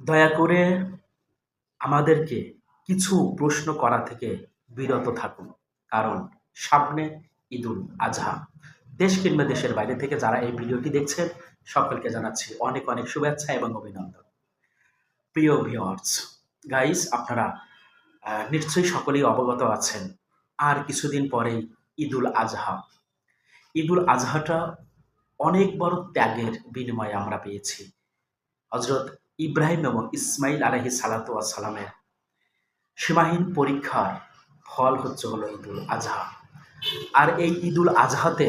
দয়া করে আমাদেরকে কিছু প্রশ্ন করা থেকে বিরত থাকুন। কারণ সামনে ঈদুল আজহা। দেশ কিংবা দেশের বাইরে থেকে যারা এই ভিডিওটি দেখছেন, সকলকে জানাচ্ছি অনেক অনেক শুভেচ্ছা এবং অভিনন্দন। প্রিয় ভিওয়ার্স গাইস আপনারা নিশ্চয়ই সকলেই অবগত আছেন, আর কিছুদিন পরেই ঈদুল আজহা। ঈদুল আজহাটা অনেক বড় ত্যাগের বিনিময়ে আমরা পেয়েছি। হজরত ইব্রাহিম এবং ইসমাইল আলহি সালাতু সালামের সীমাহীন পরীক্ষার ফল হচ্ছে হলো ঈদুল আজহা। আর এই ঈদুল আজহাতে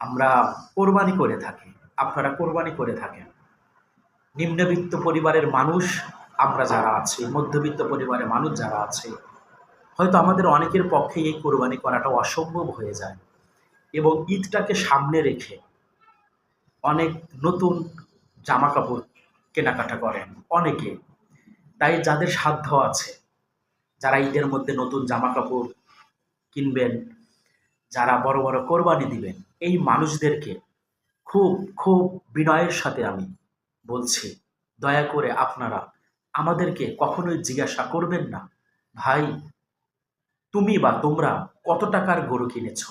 আমরা কোরবানি করে থাকি। আপনারা কোরবানি করে থাকেন। নিম্নবিত্ত পরিবারের মানুষ আমরা যারা আছি, মধ্যবিত্ত পরিবারের মানুষ যারা আছে, হয়তো আমাদের অনেকের পক্ষে এই কোরবানি করাটা অসম্ভব হয়ে যায় এবং ঈদটাকে সামনে রেখে অনেক নতুন জামা কাপড় কেনাকাটা করেন অনেকে। তাই যাদের সাধ্য আছে, যারা ঈদের মধ্যে নতুন জামা কাপড় কিনবেন, যারা বড় বড় কোরবানি দিবেন, এই মানুষদেরকে খুব খুব বিনয়ের সাথে আমি বলছি, দয়া করে আপনারা আমাদেরকে কখনোই জিজ্ঞাসা করবেন না, ভাই, তুমি বা তোমরা কত টাকার গরু কিনেছ?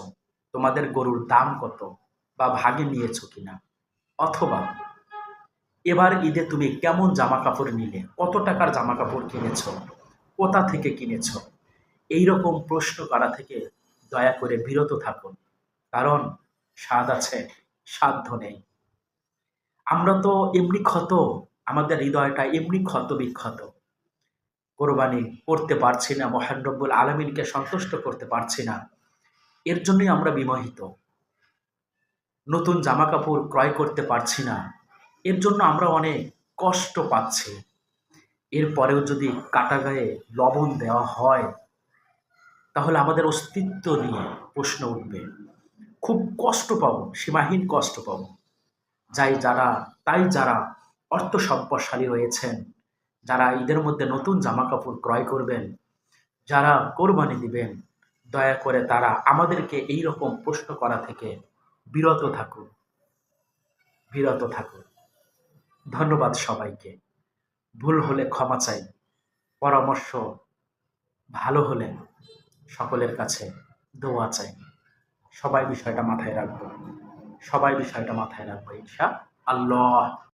তোমাদের গরুর দাম কত? বা ভাগে নিয়েছো কিনা? অথবা এবার ঈদে তুমি কেমন জামা কাপড় নিলে? কত টাকার জামা কাপড় কিনেছ? কোথা থেকে কিনেছ? এই রকম প্রশ্ন করা থেকে দয়া করে বিরত থাকুন, কারণ স্বাদ আছে, সাধ্য নেই। আমরা তো এমনি ক্ষত, আমাদের হৃদয়টা এমনি ক্ষত বিক্ষত। কোরবানি করতে পারছি না, মহান রব্বুল আলমিনকে সন্তুষ্ট করতে পারছি না। এর জন্যই আমরা বিমোহিত। নতুন জামা কাপড় ক্রয় করতে পারছি না। এর জন্য আমরা অনেক কষ্ট পাচ্ছি। এরপরেও যদি কাটা গায়ে লবণ দেওয়া হয়, তাহলে আমাদের অস্তিত্ব নিয়ে প্রশ্ন উঠবে। খুব কষ্ট পাবো, সীমাহীন কষ্ট পাবো। যাই যারা, তাই যারা অর্থ সম্পদশালী রয়েছেন, যারা ঈদের মধ্যে নতুন জামা কাপড় ক্রয় করবেন, যারা কোরবানি দিবেন, দয়া করে তারা আমাদেরকে এই রকম প্রশ্ন করা থেকে বিরত থাকুন। বিরত থাকুন। ধন্যবাদ সবাইকে। ভুল হলে ক্ষমা চাই, পরামর্শ ভালো হলে সকলের কাছে দোয়া চাই। সবাই বিষয়টা মাথায় রাখব, সবাই বিষয়টা মাথায় রাখব, ইনশা আল্লাহ।